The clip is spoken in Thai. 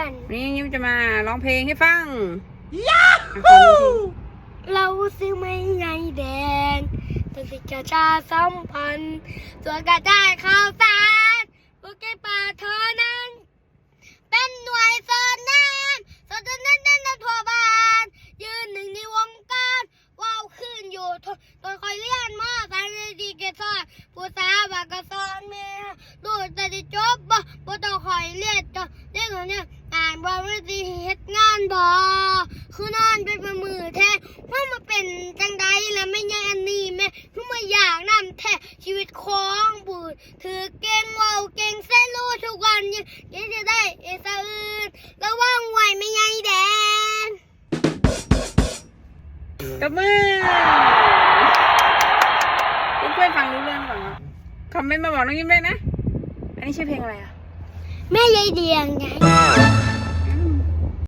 กันวันนี้ยิ้มจะมาร้องเพลงให้ฟังยาฮูเราซื้อไม่ไงแดงตัดสิกระชาสัมพันธ์ส่วนกระจายข่าวสารโปเกป่าเธอนั้น เป็นหน่วยสอดแนมสอดแนมแน่นทั่วบ้าน ยืนหนึ่งในวงการว้าวขึ้นอยู่ทนตัวคอยเลี้ยนมาสายในดีเกสอนผู้สาวบากกะสอนเมียดูแต่จะจบบ่บ่ต้องคอยเลียนจ้ะเรียกเขา เนี่ยอ่านบ่ไม่ดีเฮ็ดงานบ่คือนอนเป็นประมือแท้ว่ามาเป็นจังใดแล้วไม่ยังอันนี้แม่คือมาอยากนำแท้ชีวิตของบูดถือเก่งเว้าเก่งเส้นรู้ทุกวันยังยังจะได้เอสะอื่นระวังไว้ไม่ไงแดงตบมือเพื่อนๆฟังรู้เรื่องก่อนครับคอมเมนต์มาบอกน้องยิ้มด้วยนะ อันนี้ชื่อเพลงอะไรอะ แม่ยายเดียงไง